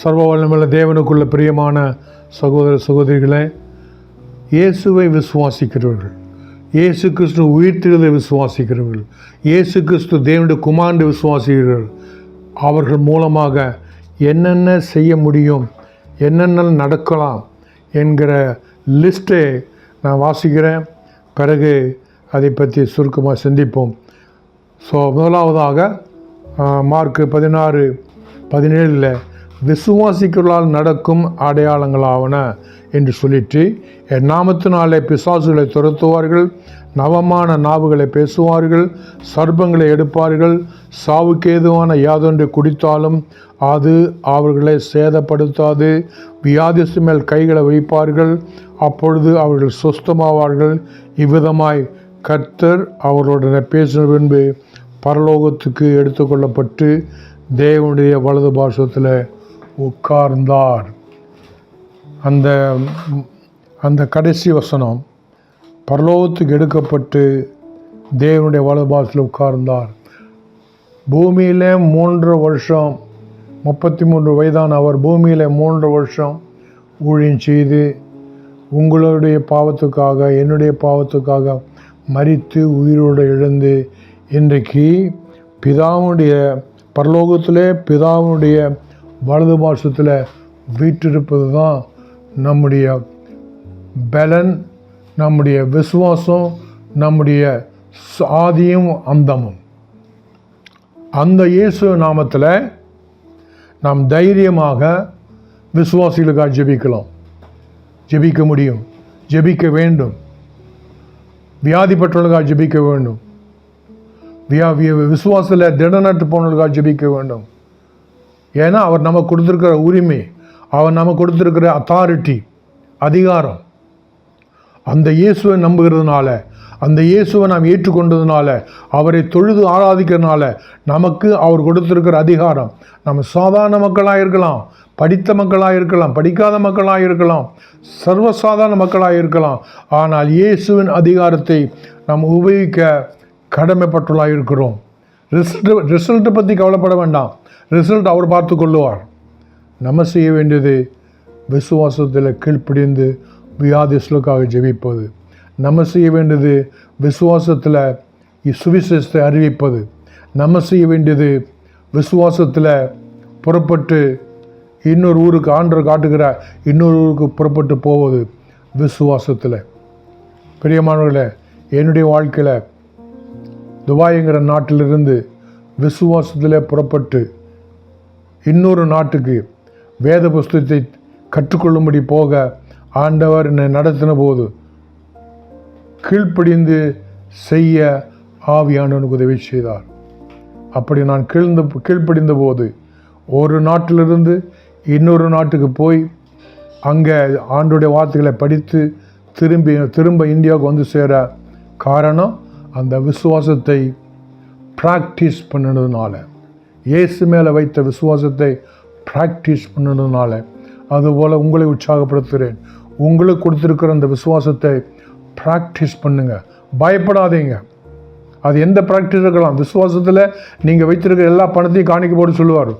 சர்வ வல்லமுள்ள தேவனுக்குள்ள பிரியமான சகோதர சகோதரிகளே இயேசுவை விசுவாசிக்கிறவர்கள் இயேசு கிறிஸ்து உயிர்த்தெழுதை விசுவாசிக்கிறவர்கள் இயேசு கிறிஸ்து தேவனுடைய குமாண்டு விசுவாசிக்கிறவர்கள் அவர்கள் மூலமாக என்னென்ன செய்ய முடியும் என்னென்ன நடக்கலாம் என்கிற லிஸ்ட்டை நான் வாசிக்கிறேன். பிறகு அதை பற்றி சுருக்கமாக சிந்திப்போம். ஸோ முதலாவதாக மார்க்கு பதினாறு பதினேழில் விசுவாசிக்கலால் நடக்கும் அடையாளங்களாவன என்று சொல்லிட்டு என் நாமத்தினாலே பிசாசுகளை துரத்துவார்கள் நவமான நாவுகளை பேசுவார்கள் சர்ப்பங்களை எடுப்பார்கள் சாவுக்கேதுவான யாதொன்று குடித்தாலும் அது அவர்களை சேதப்படுத்தாது. வியாதிசு மேல் கைகளை வைப்பார்கள் அப்பொழுது அவர்கள் சுஸ்தமாவார்கள். இவ்விதமாய் கர்த்தர் அவர்களுடனே பேசின பின்பு பரலோகத்துக்கு எடுத்துக்கொள்ளப்பட்டு தேவனுடைய வலது பாஷத்தில் உட்கார்ந்தார். அந்த அந்த கடைசி வசனம் பரலோகத்துக்கு எடுக்கப்பட்டு தேவனுடைய வலபாசில் பாசத்தில் உட்கார்ந்தார். பூமியில் மூன்று வருஷம் முப்பத்தி மூன்று வயதான அவர் பூமியில் மூன்று வருஷம் ஊழியம் செய்து உங்களுடைய பாவத்துக்காக என்னுடைய பாவத்துக்காக மறித்து உயிரோடு எழுந்து இன்றைக்கு பிதாவுடைய பரலோகத்திலே பிதாவுடைய வலது பாசத்தில் வீற்றிருப்பது தான் நம்முடைய பலன் நம்முடைய விசுவாசம் நம்முடைய சாதியும் அந்தமும். அந்த இயேசு நாமத்தில் நாம் தைரியமாக விசுவாசிகளுக்காக ஜெபிக்கலாம். ஜெபிக்க முடியும். ஜெபிக்க வேண்டும். வியாதிப்பட்டவர்களுக்காக ஜெபிக்க வேண்டும். வியா விசுவாசத்தில் திடநட்டு போனவர்களுக்காக ஜெபிக்க வேண்டும். ஏன்னா அவர் நமக்கு கொடுத்துருக்கிற உரிமை அவர் நமக்கு கொடுத்துருக்கிற அத்தாரிட்டி அதிகாரம். அந்த இயேசுவை நம்புகிறதுனால அந்த இயேசுவை நாம் ஏற்றுக்கொண்டதுனால அவரை தொழுது ஆராதிக்கிறதுனால நமக்கு அவர் கொடுத்துருக்கிற அதிகாரம். நம்ம சாதாரண மக்களாக இருக்கலாம் படித்த மக்களாக இருக்கலாம் படிக்காத மக்களாக இருக்கலாம் சர்வசாதாரண மக்களாக இருக்கலாம். ஆனால் இயேசுவின் அதிகாரத்தை நாம் உபயோகிக்க கடமைப்பட்டுள்ளாக இருக்கிறோம். ரிசல்ட் ரிசல்ட்டை பற்றி கவலைப்பட வேண்டாம். ரிசல்ட் அவர் பார்த்து கொள்ளுவார். நம்ம செய்ய வேண்டியது விசுவாசத்தில் கீழ்ப்பிடிந்து வியாதிஸ்லுக்காக ஜெபிப்பது. நம்ம செய்ய வேண்டியது விசுவாசத்தில் சுவிசேஷத்தை அறிவிப்பது. நம்ம செய்ய வேண்டியது விசுவாசத்தில் புறப்பட்டு இன்னொரு ஊருக்கு ஆண்டர் காட்டுகிற இன்னொரு ஊருக்கு புறப்பட்டு போவது விசுவாசத்தில். பிரியமானவர்களே என்னுடைய வாழ்க்கையில் துபாய்ங்கிற நாட்டிலிருந்து விசுவாசத்தில் புறப்பட்டு இன்னொரு நாட்டுக்கு வேத புஸ்தகத்தை கற்றுக்கொள்ளும்படி போக ஆண்டவர் என்னை நடத்தின போது கீழ்ப்படிந்து செய்ய ஆவியானவனுக்கு உதவி செய்தார். அப்படி நான் கீழ்ந்த கீழ்ப்படிந்த போது ஒரு நாட்டிலிருந்து இன்னொரு நாட்டுக்கு போய் அங்கே ஆண்டுடைய வார்த்தைகளை படித்து திரும்பி திரும்ப இந்தியாவுக்கு வந்து சேர காரணம் அந்த விசுவாசத்தை ப்ராக்டிஸ் பண்ணினதுனால இயேசு மேலே வைத்த விசுவாசத்தை ப்ராக்டிஸ் பண்ணினதுனால அதுபோல் உங்களை உற்சாகப்படுத்துகிறேன். உங்களுக்கு கொடுத்துருக்கிற அந்த விசுவாசத்தை ப்ராக்டிஸ் பண்ணுங்கள் பயப்படாதீங்க. அது எந்த ப்ராக்டிஸ் இருக்கலாம். விசுவாசத்தில் நீங்கள் வைத்திருக்கிற எல்லா பணத்தையும் காணிக்க போட்டு சொல்லுவார்.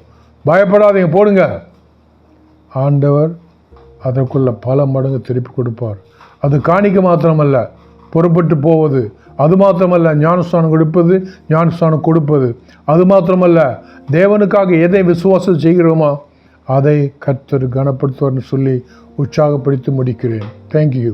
பயப்படாதீங்க போடுங்க. ஆண்டவர் அதற்குள்ள பல மடங்கு திருப்பி கொடுப்பார். அது காணிக்க மாத்திரமல்ல புறப்பட்டு போவது அது மாத்திரமல்ல ஞானஸ்தானம் கொடுப்பது ஞானஸ்தானம் கொடுப்பது. அது மாத்திரமல்ல தேவனுக்காக எதை விசுவாசம் செய்கிறோமோ அதை கர்த்தர் கனப்படுத்துவார்னு சொல்லி உற்சாகப்படுத்தி முடிக்கிறேன். தேங்க்யூ